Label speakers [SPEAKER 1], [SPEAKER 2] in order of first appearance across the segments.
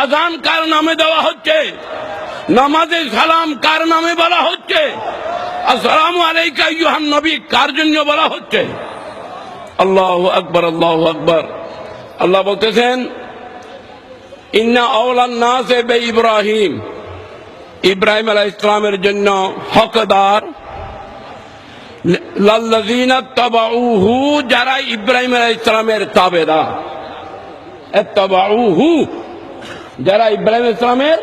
[SPEAKER 1] আজান কার নামে দেওয়া হচ্ছে? নামাজে সালাম কার নামে বলা হচ্ছে? আসসালামু আলাইকা ইউহান নবী, কার জন্য বলা হচ্ছে? আল্লাহ আকবর আল্লাহ আকবর। আল্লাহ বলতেছেন, ইন্না নাসে বে ইব্রাহিম। ইব্রাহিম আলাহ ইসলামের জন্য হকদার। লাল্লাযীনা তাবাউহু, যারা ইব্রাহিম আলাইহিস ইসলামের তাবেদার। তাবাউহু যারা ইব্রাহিম ইসলামের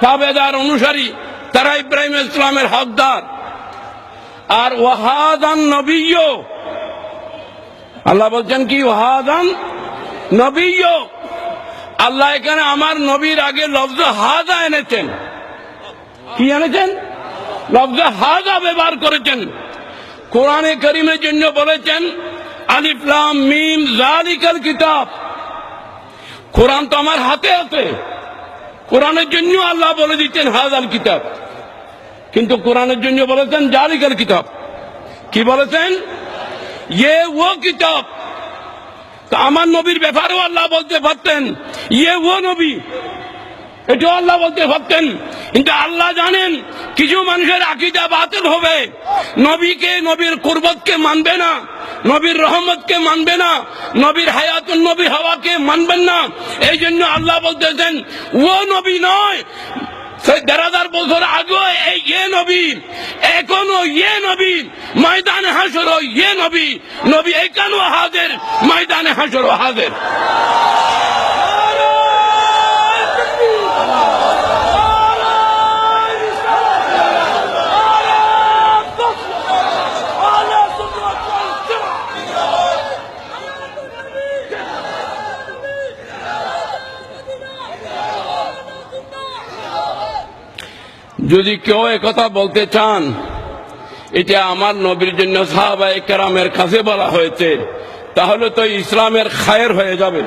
[SPEAKER 1] তাবেদার অনুসারী, তারা ইব্রাহিম ইসলামের হকদার। আর ওয়াহাদান নবীয় আল্লাহ বলছেন কি? ওয়াহাদান নবীয় আল্লাহ এখানে আমার নবীর আগে লফজ হাজা এনেছেন। কি এনেছেন? লফজ হাজা ব্যবহার করেছেন। কোরআনে করিমের জন্য বলেছেন আলিফলাম মিম জালিকাল কিতাব। কোরআন তো আমার হাতে আছে কোরআনের জন্য আল্লাহ বলে দিচ্ছেন, হাজাল কিতাব। কিন্তু কোরআনের জন্য বলেছেন জালিকাল কিতাব। কি বলেছেন? ইয়ে ও কিতাব। আমার নবীর ব্যাপারেও আল্লাহ বলতে পারতেন ইয়ে ও নবী। এটাও আল্লাহ বলতে পারতেন। কিন্তু আল্লাহ জানেন, কিছু মানুষের আকিদা বাতিল হবে। নবীকে, নবীর কুরবতকে মানবে না, নবীর রহমতকে মানবে না, নবীর হায়াতুল নবী হওয়াকে মানবেন না। এই জন্য আল্লাহ বলতেছেন, ও নবী নয় দেড় হাজার বছর আগে নবী নবী হাজের ময়দানে হাসর হাজের। যদি কেউ একথা বলতে চান, এটা আমার নবীর জন্য সাহাবা কেরামের কাছে বলা হয়েছে, তাহলে তো ইসলামের খায়ের হয়ে যাবে।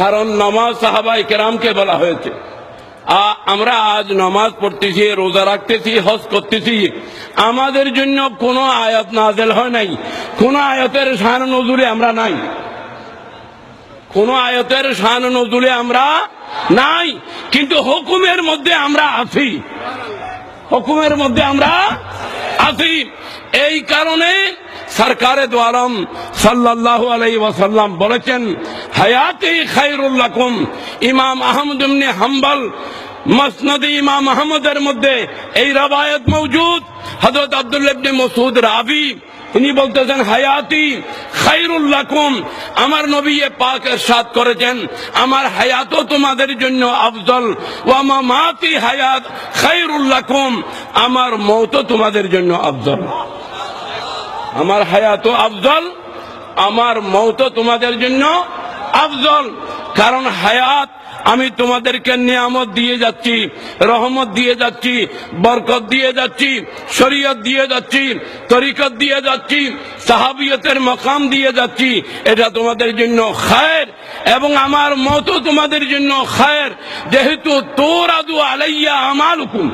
[SPEAKER 1] কারণ নমাজ সাহাবা কেরামকে বলা হয়েছে। আমরা আজ নমাজ পড়তেছি, রোজা রাখতেছি, হজ করতেছি, আমাদের জন্য কোনো আয়াত নাজেল হয় নাই, কোনো আয়াতের শান নজুরে আমরা নাই। কোন আয়তের শান নজুরে আমরা নাই, কিন্তু হুকুমের মধ্যে আমরা আছি। হুকুমের মধ্যে আমরা আছি। এই কারণে সরকারে দোয়ারম সাল্লাল্লাহু আলাইহি ওয়াসাল্লাম বলেছেন, হায়াতি খায়রুল লাকুম। ইমাম আহমদ ইবনে হাম্বল মসনদ ইমাম আহমদের মধ্যে এই রবায়ত মৌজুদ হযরত আব্দুল্লাহ মসুদ রাবি তিনি বলতেছেন, হায়াতি খাইরুল্লাকুম আমার নবী পাক সাত করেছেন, আমার হায়াতও তোমাদের জন্য আফজল। ওয়ামা মাতি হায়াত খাইরুল্লাকুম আমার মৌতও তোমাদের জন্য আফজল। আমার হায়াতও আফজল, আমার মৌতও তোমাদের জন্য আফজল। কারণ হায়াত আমি তোমাদেরকে নিয়ামত দিয়ে যাচ্ছি, রহমত দিয়ে যাচ্ছি, বরকত দিয়ে যাচ্ছি, শরীয়ত দিয়ে যাচ্ছি, তরিকত দিয়ে যাচ্ছি, সাহাবিয়তের মকাম দিয়ে যাচ্ছি। এটা তোমাদের জন্য খায়ের এবং আমার মতো তোমাদের জন্য খায়ের। যেহেতু তোর আদু আলাইয়া আমার হুকুম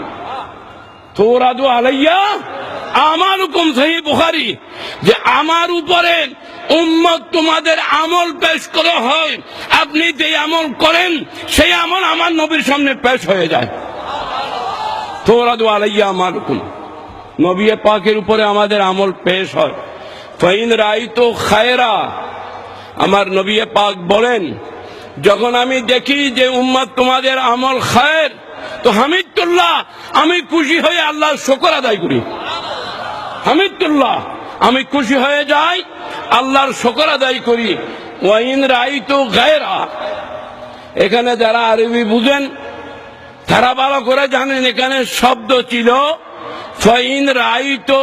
[SPEAKER 1] তোরাদু আলাইয়া আমার হুকুম সহি বুখারি। যে আমার উপরে উম্মত তোমাদের আমল পেশ করা হয়। আপনি যে আমল করেন, সেই আমল আমার নবীর সামনে পেশ হয়ে যায়। তোরাদু আলাইয়া আমার নবী পাকের উপরে আমাদের আমল পেশ হয়। ফাইন রাই তো খায়রা। আমার নবী পাক বলেন, যখন আমি দেখি যে উম্মত তোমাদের আমল খায়ের, তো হামিদুল্লাহ, আমি খুশি হয়ে আল্লাহর শকর আদায় করি। হামিদুল্লাহ, আমি খুশি হয়ে যাই আল্লাহর শকর আদায় করি। ওয়াইন রাই তো এখানে যারা আরবি বুঝেন, তারা ভালো করে জানেন, এখানে শব্দ ছিল ফাইন রাই তো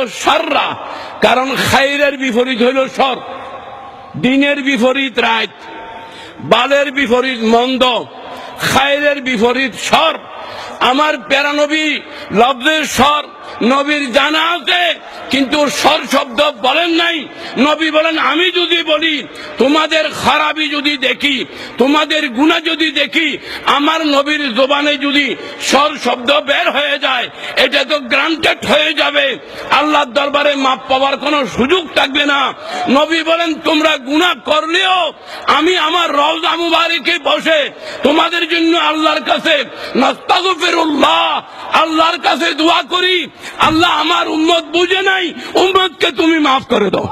[SPEAKER 1] কারণ খাইরের বিপরীত হইল সর দিনের বিপরীত রাত বালের বিপরীত মন্দ খায়রের বিপরীত সর আমার প্যারানবী লব্ধের স্বর নবীর জানা আছে কিন্তু স্বর শব্দ বলেন নাই। নবী বলেন, আমি যদি বলি, তোমাদের খারাপি যদি দেখি, তোমাদের গুণা যদি দেখি, আমার নবীর জোবানে যদি স্বর শব্দ বের হয়ে যায়, এটা তো গ্রান্টেড হয়ে যাবে। আল্লাহর দরবারে মাপ পাওয়ার কোনো সুযোগ থাকবে না। নবী বলেন, তোমরা গুনাহ করলেও আমি আমার রওজা মুবারকে বসে তোমাদের জন্য আল্লাহর কাছে নাস্তাগফিরুল্লাহ, আল্লাহর কাছে দোয়া করি। আল্লাহ আমার উম্মত বুঝে নাই উম্মতকে তুমি মাফ করে দাও।